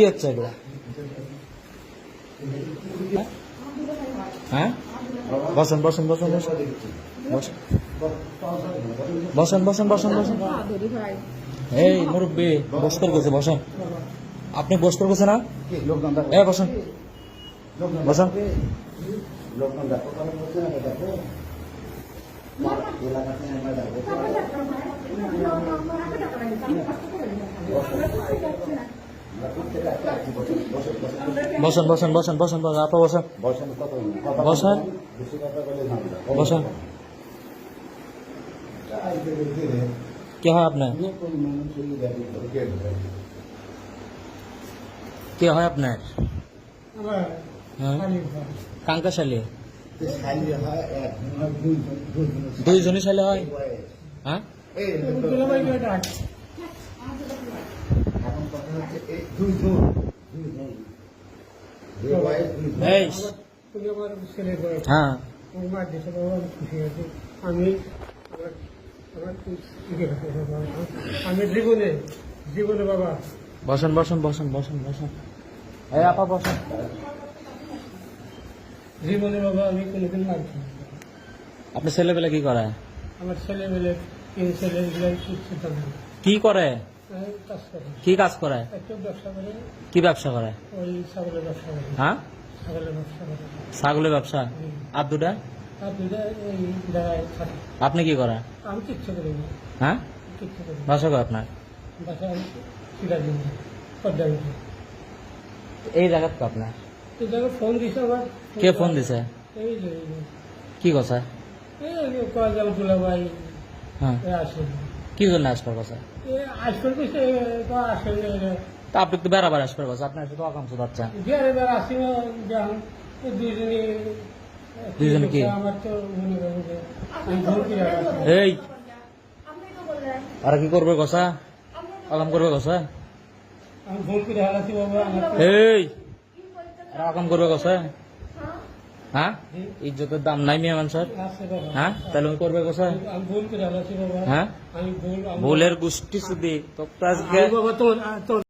কি হচ্ছে এগুলা? হ্যাঁ? বসেন বসেন বসেন বসেন। বসেন। বসেন বসেন এই মুরব্বী বস্তর গেছে, বসেন। আপনি বস্তর গেছে না? এ, বসেন। বসেন। বসেন বসেন বসেন বসেন বসেন আপা বসেন। বসেন বসেন। কি হয় আপনার? কি হয় আপনার? হ্যাঁ? কাঙ্কাশালী দুইজনই ছেলে হয়? হ্যাঁ? হ্যাঁ। আমি আমার- আপনার ছেলেবেলা কি করে আমার ছেলেবেলে কি করে? কি কাজ করে কি ব্যবসা করে হ্যাঁ ছাগলের ব্যবসা আব্দুটা আপনি কি করেন হ্যাঁ বাসা করে আপনার এই জায়গা তো আপনার কে ফোন দিছে কি কথা হ্যাঁ কি জন্য আসবার কথা তা আপনি তো বেড়াবার আসবার কথা আপনার সাথে আকাঙ্ক্ষা বাচ্চা দুজন কি? এই আর কি করবে কথা আগাম করবে কথা এই! আগাম করবে কথা হ্যাঁ? ইজ্জতের দাম নাই মেহমান স্যার হ্যাঁ? তাহলে হ্যাঁ? আমি করবে গো স্যার হ্যাঁ ভুলের গোষ্ঠী শুধু।